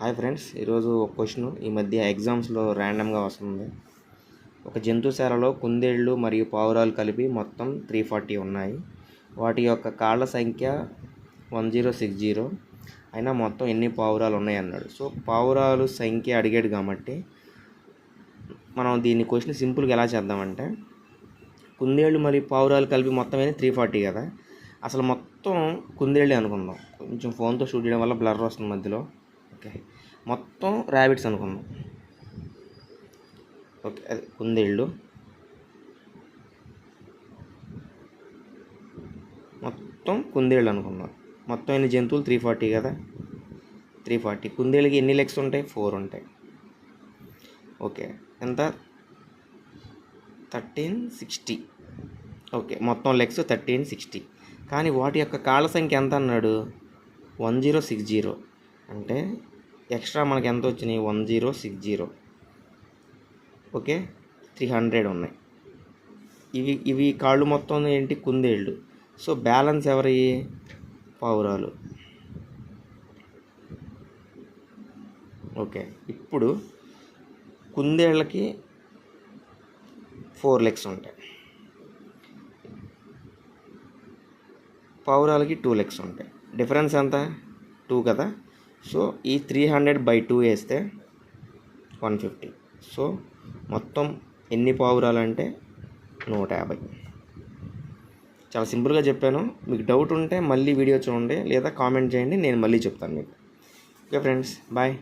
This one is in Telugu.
హాయ్ ఫ్రెండ్స్ ఈరోజు ఒక క్వశ్చన్. ఈ మధ్య ఎగ్జామ్స్లో ర్యాండమ్గా వస్తుంది. ఒక జంతుశాలలో కుందేళ్ళు మరియు పావురాలు కలిపి మొత్తం త్రీ ఫార్టీ ఉన్నాయి. వాటి యొక్క కాళ్ళ సంఖ్య వన్ జీరో సిక్స్ జీరో. అయినా మొత్తం ఎన్ని పావురాలు ఉన్నాయి అన్నాడు. సో పావురాలు సంఖ్య అడిగాడు కాబట్టి మనం దీన్ని క్వశ్చన్ సింపుల్గా ఎలా చేద్దామంటే కుందేళ్ళు మరియు పావురాలు కలిపి మొత్తం అయితే త్రీ ఫార్టీ కదా. అసలు మొత్తం కుందేళ్ళే అనుకుందాం. కొంచెం ఫోన్తో షూట్ చేయడం వల్ల బ్లర్ వస్తుంది మధ్యలో. ఓకే. మొత్తం ర్యాబిట్స్ అనుకుందాం. ఓకే అది కుందేళ్ళు మొత్తం కుందేళ్ళు అనుకుందాం. మొత్తం ఎన్ని జంతువులు? త్రీ ఫార్టీ కదా? త్రీ ఫార్టీ కుందేళ్ళకి ఎన్ని లెగ్స్ ఉంటాయి? ఫోర్ ఉంటాయి. ఓకే ఎంత? థర్టీన్ సిక్స్టీ ఓకే మొత్తం లెగ్స్ థర్టీన్ సిక్స్టీ కానీ వాటి యొక్క కాళ్ళ సంఖ్య ఎంత అన్నాడు? వన్ జీరో సిక్స్ జీరో అంటే ఎక్స్ట్రా మనకి ఎంత వచ్చినాయి? One zero six zero. Okay? Three hundred ఉన్నాయి. ఇవి ఇవి కాళ్ళు మొత్తం ఏంటి? కుందేళ్ళు. సో బ్యాలెన్స్ ఎవరి? పావురాలు. ఓకే. ఇప్పుడు కుందేళ్ళకి ఫోర్ లెగ్స్ ఉంటాయి. పావురాలకి టూ లెగ్స్ ఉంటాయి. డిఫరెన్స్ ఎంత? టూ కదా? సో ఈ త్రీ హండ్రెడ్ బై టూ వేస్తే వన్ ఫిఫ్టీ. సో మొత్తం ఎన్ని పావురాలంటే నూట యాభై. చాలా సింపుల్గా చెప్పాను. మీకు డౌట్ ఉంటే మళ్ళీ వీడియో చూడండి లేదా కామెంట్ చేయండి నేను మళ్ళీ చెప్తాను మీకు. Okay friends bye.